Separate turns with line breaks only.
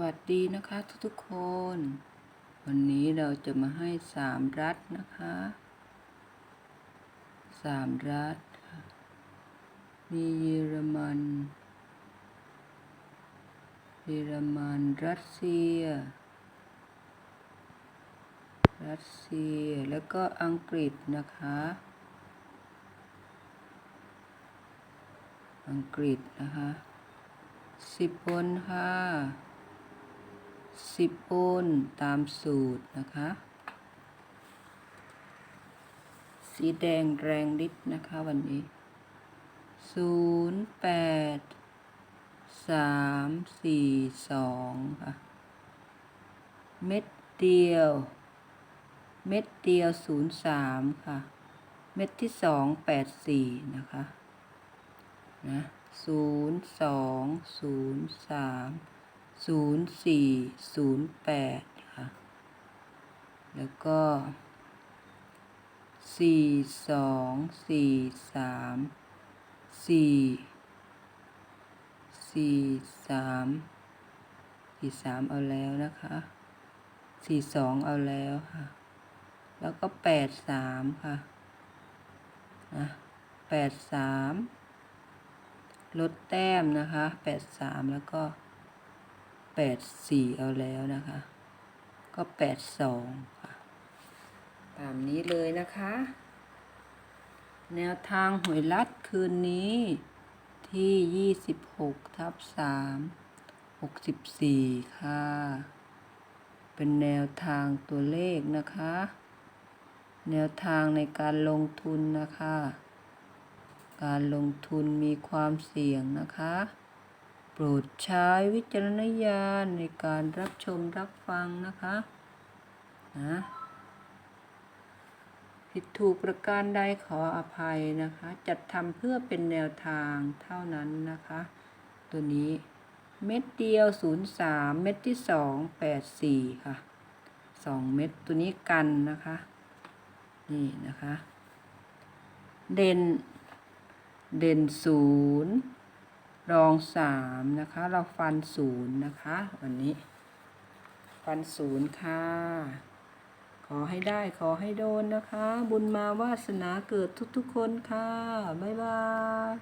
วัสดีนะคะทุกๆคน วันนี้เราจะมาให้สามรัฐนะคะสามรัฐ มีเยอรมัน เยอรมันรัสเซีย รัสเซียแล้วก็อังกฤษนะคะ อังกฤษนะคะสิบคนค่ะ สิบคนตามสูตรนะคะ สีแดงแรงฤทธิ์นะคะวันนี้ศูนย์แปดสามสี่สองค่ะ เม็ดเดียว เม็ดเดียวศูนย์สามค่ะ เม็ดที่สองแปดสี่นะคะ นะศูนย์สอง ศูนย์สี่ศูนย์แปดค่ะ แล้วก็สี่สองสี่สามสี่สี่สามสี่สามเอาแล้วนะคะสี่สองเอาแล้วค่ะ แล้วก็แปดสามค่ะนะแปดสามลดแต้มนะคะแปดสามแล้วก็ แปดสี่เอาแล้วนะคะ ก็แปดสองค่ะ ตามนี้เลยนะคะ แนวทางหวยลัดคืนนี้ที่ยี่สิบหกทับสามหกสิบสี่ค่ะ เป็นแนวทางตัวเลขนะคะ แนวทางในการลงทุนนะคะ การลงทุนมีความเสี่ยงนะคะ รดใช้วิจารณญาณในการรับชมรับฟังนะคะนะผิดถูกประการใดขออภัยนะคะ จัดทำเพื่อเป็นแนวทางเท่านั้นนะคะ ตัวนี้เม็ดเดียว 03 เม็ดที่ 2 84 ค่ะ 2 เม็ดตัวนี้กันนะคะ นี่นะคะ เด่น เด่นศูนย์ รองสามนะคะ เราฟันศูนย์นะคะ วันนี้ ฟันศูนย์ค่ะ ขอให้ได้ขอให้โดนนะคะ บุญมาวาสนาเกิดทุกๆคนค่ะ บ๊ายบาย